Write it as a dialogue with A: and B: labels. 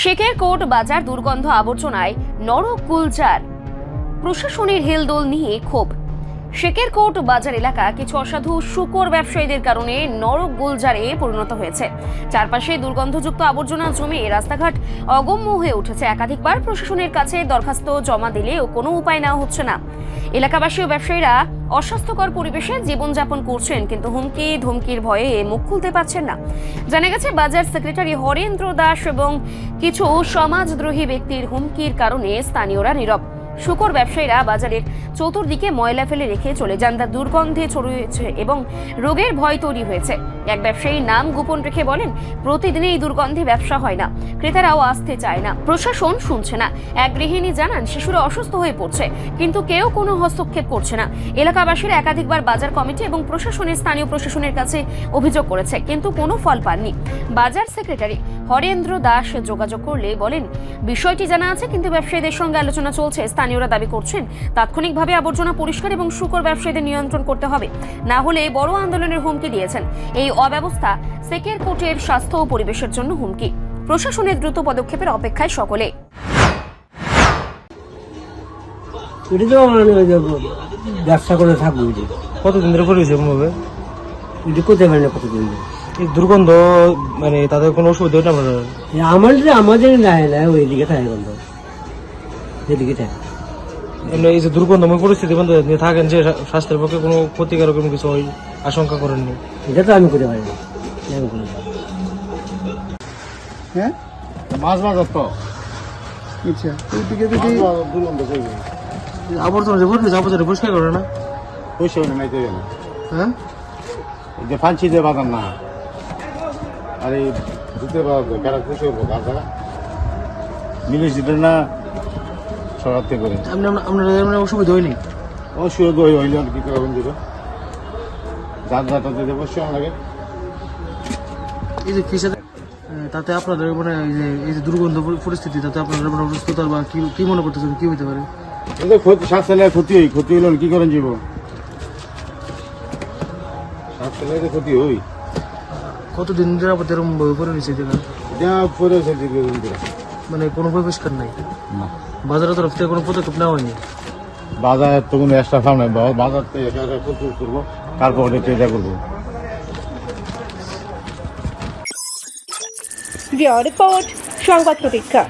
A: শেখের কোট বাজার দুর্গন্ধ আবর্জনায় নরকুলচার। প্রশাসনের হেলদোল নিয়ে ক্ষোভ। শেকের কোট বাজার এলাকা কিছু অসাধু শুকর ব্যবসায়ীদের কারণে নরক গুলজারে পরিণত হয়েছে। চারপাশে দুর্গন্ধযুক্ত আবর্জনা জমে রাস্তাঘাট অগম্য হয়ে উঠেছে। একাধিকবার প্রশাসনের কাছে দরখাস্ত জমা দিলেও কোনো উপায় নেওয়া হচ্ছে না। এলাকাবাসী ও ব্যবসায়ীরা অস্বাস্থ্যকর পরিবেশে জীবনযাপন করছেন, কিন্তু হুমকি ধমকির ভয়ে মুখ খুলতে পারছেন না। জানা গেছে, বাজার সেক্রেটারি হরেন্দ্র দাস এবং কিছু সমাজদ্রোহী ব্যক্তির হুমকির কারণে স্থানীয়রা নীরব। শুকর ব্যবসায়ীরা বাজারের চতুর্দিকে ময়লা ফেলে রেখে চলে যান। তার দুর্গন্ধে ছড়িয়েছে এবং রোগের ভয় তৈরি হয়েছে। এক ব্যবসায়ীর নাম গোপন রেখে বলেন প্রতিদিন এই দুর্গন্ধে ব্যবসা হয় না। ক্রেতারাও আসতে চায় না। প্রশাসন শুনছে না। এক গৃহিণী জানান, শিশুরা অসুস্থ হয়ে পড়ছে, কিন্তু কেউ কোনো হস্তক্ষেপ করছে না। এলাকাবাসীরা একাধিকবার বাজার কমিটি এবং প্রশাসনের স্থানীয় প্রশাসনের কাছে অভিযোগ করেছে, কিন্তু কোনো ফল পাননি। বাজার সেক্রেটারি হরেন্দ্র দাস যোগাযোগ করলে বলেন বিষয়টি জানা আছে কিন্তু ব্যবসায়ীদের সঙ্গে আলোচনা চলছে। স্থানীয়রা দাবি করছেন তাৎক্ষণিকভাবে আবর্জনা পরিষ্কার এবং শুকর ব্যবসায়ীদের নিয়ন্ত্রণ করতে হবে। না হলে বড় আন্দোলনের হুমকি দিয়েছেন। এই অব্যবস্থা সেকের কোটের স্বাস্থ্য ও পরিবেশের জন্য হুমকি। প্রশাসনের দ্রুত পদক্ষেপের অপেক্ষায় সকলে।
B: এটা তো ব্যবসা করে থাকব।
C: কতদিন ধরে করেছে এমনভাবে
B: এটা করতে পারি না কতদিন ধরে।
C: এই দুর্গন্ধ মানে তাদের কোনো অসুবিধা হয় না।
B: যে আমাদের নাই না ওইদিকে থাকে গন্ধ। এদিকে থাকে।
C: এমনি এই যে দুর্গন্ধময় পরিস্থিতি বন্ধ নিয়ে থাকেন যে স্বাস্থ্যের পক্ষে কোনো ক্ষতিকারক কোনো কিছু হয় আশঙ্কা করেননি
B: এটা তো আমি করতে পারি না। না।
D: হ্যাঁ?
E: মাছ বাজার তো
D: আচ্ছা। ওইদিকে যদি
E: দুর্গন্ধ করবে
C: আবর্জনা যে আবর্জনা পরিষ্কার করে না?
E: হলে নাই তো
D: হ্যাঁ?
E: যে ফাঁসি দিয়ে বাজার না। আর এই দিতে কারা খুশি হব গাছারা নিবেশ দিতে না সরাতে করে।
C: আপনি আপনার এমনি অসুবিধা হয়নি।
E: অসুবিধা হইলে আর কি করে দিল যার যাটা দিতে বসে লাগে
C: এই যে কৃষি তাতে আপনাদের মানে এই যে এই যে দুর্গন্ধ পরিস্থিতি তাতে আপনাদের মানে অসুস্থতার বা কি কি মনে করতেছেন? কি হতে পারে?
E: কিন্তু ক্ষতি স্বাস্থ্য লাগে ক্ষতি হই ক্ষতি হইলে কি করেন স্বাস্থ্য লাগে ক্ষতি হই।
C: কতদিন আপনাদের এরকম ভাবে পরে এটা
E: দিকে দিকে
C: মানে কোনো পরিষ্কার নাই?
E: না।
C: বাজারের তরফ থেকে কোনো পদক্ষেপ নেওয়া হয়নি?
E: বাজার তো কোনো এক্সট্রা ফার্ম নাই বাজার থেকে একা একা করব তারপর এটা করব।
F: রিপোর্ট সংবাদ প্রতীক্ষা।